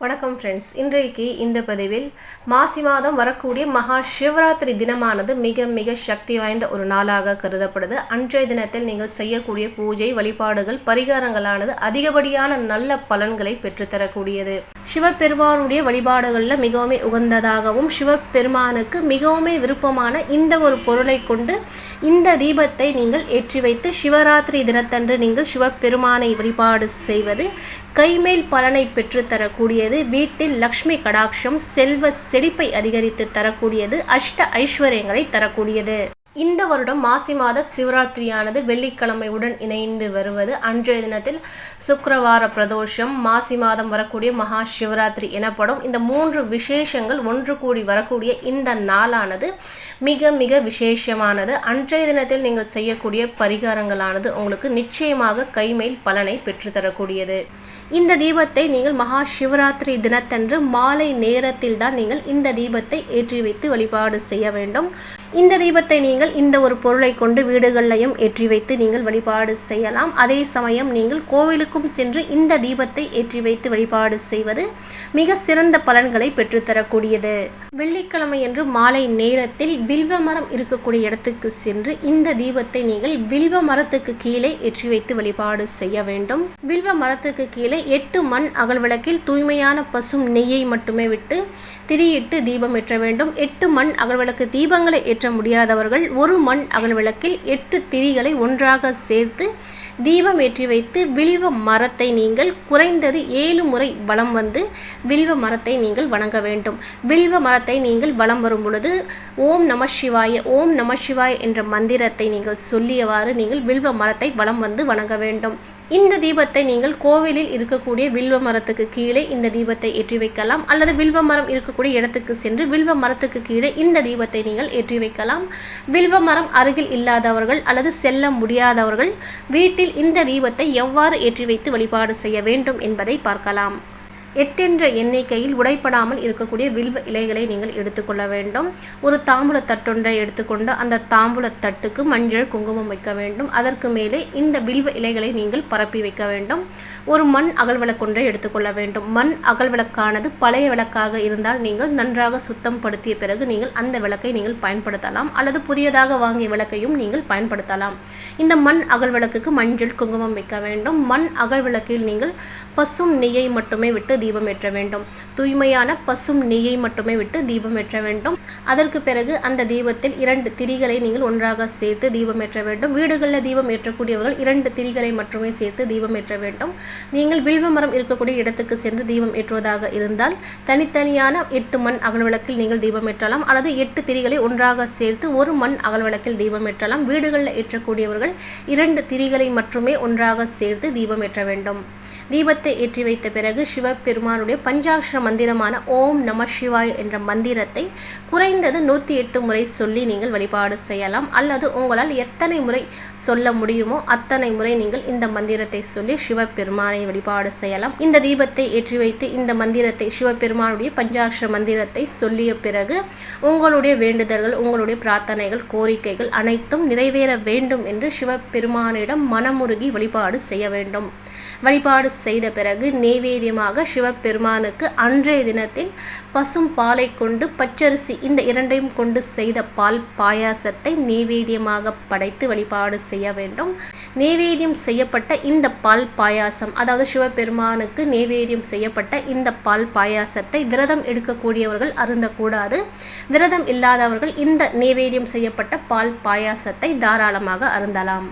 வணக்கம் ஃப்ரெண்ட்ஸ் இன்றைக்கு இந்த பதிவில் மாசி மாதம் வரக்கூடிய மகா சிவராத்திரி தினமானது மிக மிக சக்தி வாய்ந்த ஒரு நாளாக கருதப்படுது. அன்றைய தினத்தில் நீங்கள் செய்யக்கூடிய பூஜை வழிபாடுகள் பரிகாரங்களானது அதிகப்படியான நல்ல பலன்களை பெற்றுத்தரக்கூடியது. சிவபெருமானுடைய வழிபாடுகளில் மிகவும் உகந்ததாகவும் சிவபெருமானுக்கு மிகவும் விருப்பமான இந்த ஒரு பொருளை கொண்டு இந்த தீபத்தை நீங்கள் ஏற்றி வைத்து சிவராத்திரி தினத்தன்று நீங்கள் சிவபெருமானை வழிபாடு செய்வது கைமேல் பலனை பெற்று தரக்கூடியது வீட்டில் லக்ஷ்மி கடாட்சம் செல்வ செழிப்பை அதிகரித்து தரக்கூடியது அஷ்ட ஐஸ்வர்யங்களை தரக்கூடியது. இந்த வருடம் மாசி மாத சிவராத்திரியானது வெள்ளிக்கிழமையுடன் இணைந்து வருவது. அன்றைய தினத்தில் சுக்கரவார பிரதோஷம் மாசி மாதம் வரக்கூடிய மகா சிவராத்திரி எனப்படும் இந்த மூன்று விசேஷங்கள் ஒன்று கூடி வரக்கூடிய இந்த நாளானது மிக மிக விசேஷமானது. அன்றைய தினத்தில் நீங்கள் செய்யக்கூடிய பரிகாரங்களானது உங்களுக்கு நிச்சயமாக கைமேல் பலனை பெற்றுத்தரக்கூடியது. இந்த தீபத்தை நீங்கள் மகா சிவராத்திரி தினத்தன்று மாலை நேரத்தில் தான் நீங்கள் இந்த தீபத்தை ஏற்றி வைத்து வழிபாடு செய்ய வேண்டும். இந்த தீபத்தை நீங்கள் இந்த ஒரு பொருளை கொண்டு வீடுகளையும் ஏற்றி வைத்து நீங்கள் வழிபாடு செய்யலாம். அதே சமயம் நீங்கள் கோவிலுக்கும் சென்று இந்த தீபத்தை ஏற்றி வைத்து வழிபாடு செய்வது மிக சிறந்த பலன்களை பெற்றுத்தரக்கூடியது. வெள்ளிக்கிழமை என்று மாலை நேரத்தில் வில்வ மரம் இருக்கக்கூடிய இடத்துக்கு சென்று இந்த தீபத்தை நீங்கள் வில்வ மரத்துக்கு கீழே ஏற்றி வைத்து வழிபாடு செய்ய வேண்டும். வில்வ மரத்துக்கு கீழே எட்டு மண் அகல் விளக்கில் தூய்மையான பசும் நெய்யை மட்டுமே விட்டு திரியிட்டு தீபம் ஏற்ற வேண்டும். எட்டு மண் அகல் விளக்கு தீபங்களை ஏற்ற முடியாதவர்கள் ஒரு மண் அகல் விளக்கில் எட்டு திரிகளை ஒன்றாக சேர்த்து தீபம் ஏற்றி வைத்து வில்வ மரத்தை நீங்கள் குறைந்தது ஏழு முறை வலம் வந்து வில்வ மரத்தை நீங்கள் வணங்க வேண்டும். வில்வ மரத்தை நீங்கள் வலம் வரும் பொழுது ஓம் நம சிவாய ஓம் நம சிவாய என்ற மந்திரத்தை நீங்கள் சொல்லியவாறு நீங்கள் வில்வ மரத்தை வலம் வந்து வணங்க வேண்டும். இந்த தீபத்தை நீங்கள் கோவிலில் இருக்கக்கூடிய வில்வ மரத்துக்கு கீழே இந்த தீபத்தை ஏற்றி வைக்கலாம். அல்லது வில்வ மரம் இருக்கக்கூடிய இடத்துக்கு சென்று வில்வ மரத்துக்கு கீழே இந்த தீபத்தை நீங்கள் ஏற்றி வைக்கலாம். வில்வ மரம் அருகில் இல்லாதவர்கள் அல்லது செல்ல முடியாதவர்கள் வீட்டில் இந்த தீபத்தை எவ்வாறு ஏற்றி வைத்து வழிபாடு செய்ய வேண்டும் என்பதை பார்க்கலாம். எட்டென்ற எண்ணிக்கையில் உடைப்படாமல் இருக்கக்கூடிய வில்வ இலைகளை நீங்கள் எடுத்துக்கொள்ள வேண்டும். ஒரு தாம்பூல தட்டொன்றை எடுத்துக்கொண்டு அந்த தாம்பூல தட்டுக்கு மஞ்சள் குங்குமம் வைக்க வேண்டும். அதற்கு மேலே இந்த வில்வ இலைகளை நீங்கள் பரப்பி வைக்க வேண்டும். ஒரு மண் அகல் விளக்கொன்றை எடுத்துக்கொள்ள வேண்டும். மண் அகல் விளக்கானது பழைய விளக்காக இருந்தால் நீங்கள் நன்றாக சுத்தம் படுத்திய பிறகு நீங்கள் அந்த விளக்கை நீங்கள் பயன்படுத்தலாம். அல்லது புதியதாக வாங்கிய விளக்கையும் நீங்கள் பயன்படுத்தலாம். இந்த மண் அகல் விளக்குக்கு மஞ்சள் குங்குமம் வைக்க வேண்டும். மண் அகல் விளக்கில் நீங்கள் பசும் நெய்யை மட்டுமே விட்டு தீபம் ஏற்ற வேண்டும். தூய்மையான பசும் நெய்யை மட்டுமே விட்டு தீபம் ஏற்ற வேண்டும். அதற்கு பிறகு அந்த தீபத்தில் இரண்டு திரிகளை நீங்கள் ஒன்றாக சேர்த்து தீபம் ஏற்ற வேண்டும். வீடுகளில் தீபம் ஏற்றக்கூடியவர்கள் இரண்டு திரிகளை மட்டுமே சேர்த்து தீபம் ஏற்ற வேண்டும். நீங்கள் வில்வ மரம் இருக்கக்கூடிய இடத்துக்கு சென்று தீபம் ஏற்றுவதாக இருந்தால் தனித்தனியான எட்டு மண் அகல்விளக்கில் நீங்கள் தீபம் ஏற்றலாம். அல்லது எட்டு திரிகளை ஒன்றாக சேர்த்து ஒரு மண் அகல்விளக்கில் தீபம் ஏற்றலாம். வீடுகளில் ஏற்றக்கூடியவர்கள் இரண்டு திரிகளை மட்டுமே ஒன்றாக சேர்த்து தீபம் ஏற்ற வேண்டும். தீபத்தை ஏற்றி வைத்த பிறகு சிவபெருமானுடைய பஞ்சாட்சர மந்திரமான ஓம் நம சிவாய் என்ற மந்திரத்தை குறைந்தது நூற்றி எட்டு முறை சொல்லி நீங்கள் வழிபாடு செய்யலாம். அல்லது உங்களால் எத்தனை முறை சொல்ல முடியுமோ அத்தனை முறை நீங்கள் இந்த மந்திரத்தை சொல்லி சிவபெருமானை வழிபாடு செய்யலாம். இந்த தீபத்தை ஏற்றி வைத்து இந்த மந்திரத்தை சிவபெருமானுடைய பஞ்சாட்சர மந்திரத்தை சொல்லிய பிறகு உங்களுடைய வேண்டுதல்கள் உங்களுடைய பிரார்த்தனைகள் கோரிக்கைகள் அனைத்தும் நிறைவேற வேண்டும் என்று சிவபெருமானிடம் மனமுருகி வழிபாடு செய்ய வேண்டும். வழிபாடு செய்த பிறகு நெய்வேதியமாக சிவபெருமானுக்கு அன்றைய தினத்தில் பசும் பாலை கொண்டு பச்சரிசி இந்த இரண்டையும் கொண்டு செய்த பால் பாயாசத்தை நெய்வேதியமாக படைத்து வழிபாடு செய்ய வேண்டும். நெய்வேதியம் செய்யப்பட்ட இந்த பால் பாயாசம் அதாவது சிவபெருமானுக்கு நெய்வேதியம் செய்யப்பட்ட இந்த பால் பாயாசத்தை விரதம் எடுக்கக்கூடியவர்கள் அருந்தக்கூடாது. விரதம் இல்லாதவர்கள் இந்த நெய்வேதியம் செய்யப்பட்ட பால் பாயாசத்தை தாராளமாக அருந்தலாம்.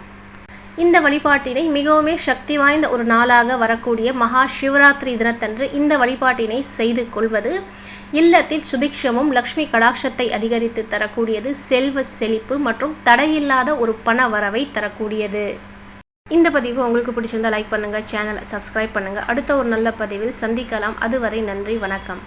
இந்த வழிபாட்டினை மிகவுமே சக்தி வாய்ந்த ஒரு நாளாக வரக்கூடிய மகா சிவராத்திரி தினத்தன்று இந்த வழிபாட்டினை செய்து கொள்வது. இல்லத்தில் சுபிக்ஷமும் லக்ஷ்மி கடாட்சத்தை அதிகரித்து தரக்கூடியது செல்வ செழிப்பு மற்றும் தடையில்லாத ஒரு பண வரவை தரக்கூடியது. இந்த பதிவு உங்களுக்கு பிடிச்சிருந்தா லைக் பண்ணுங்கள் சேனலை சப்ஸ்கிரைப் பண்ணுங்கள் அடுத்த ஒரு நல்ல பதிவில் சந்திக்கலாம். அதுவரை நன்றி வணக்கம்.